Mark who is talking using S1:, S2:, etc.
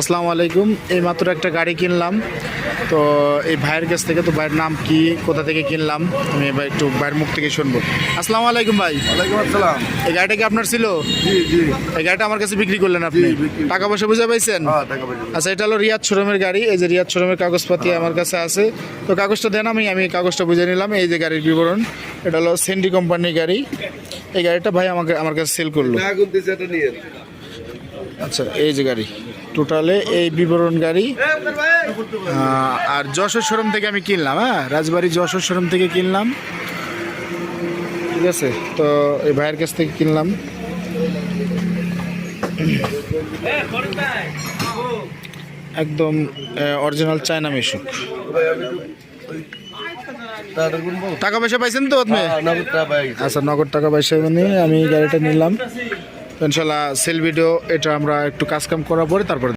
S1: আসসালামু আলাইকুম। এই মাত্র একটা গাড়ি কিনলাম। তো এই ভাইয়ের কাছ থেকে তো ভাইয়ের নাম কি কোথা থেকে কিনলাম আমি এবার একটু ভাইয়ের মুখ থেকে শুনব। আসসালামু আলাইকুম ভাই।
S2: ওয়ালাইকুম আসসালাম।
S1: এই গাড়িটা কি আপনার ছিল?
S2: জি জি।
S1: এই গাড়িটা আমার কাছে বিক্রি করলেন আপনি? টাকা পয়সা বুঝে পাইছেন?
S2: হ্যাঁ টাকা পয়সা
S1: আচ্ছা এটা হলো রিয়াদ শোরুমের গাড়ি। এই যে রিয়াদ শোরুমের কাগজপাতি আমার কাছে আছে। তো কাগজটা দেন আমি আমি কাগজটা বুঝে নিলাম। এই যে গাড়ির বিবরণ এটা হলো সেন্ডি কোম্পানির গাড়ি। এই গাড়িটা ভাই আমাকে আমার কাছে সেল করল। আচ্ছা এই যে গাড়ি। টোটালে এই বিবরণ গাড়ি আর যশোর শোরুম থেকে আমি কিনলাম হ্যাঁ? রাজবাড়ি যশোর শোরুম থেকে কিনলাম। ঠিক আছে? তো এই ভাইয়ের কাছ থেকে কিনলাম। একদম অরিজিনাল চায়না মিশুক।
S2: টাকা
S1: পয়সা পাইছেন তো আপনি?
S2: হ্যাঁ,
S1: আচ্ছা নগদ টাকা পয়সা মানে আমি গাড়িটা নিলাম। ইনশাল্লাহ সেল ভিডিও এটা আমরা একটু কাজকাম করার পরে তারপরে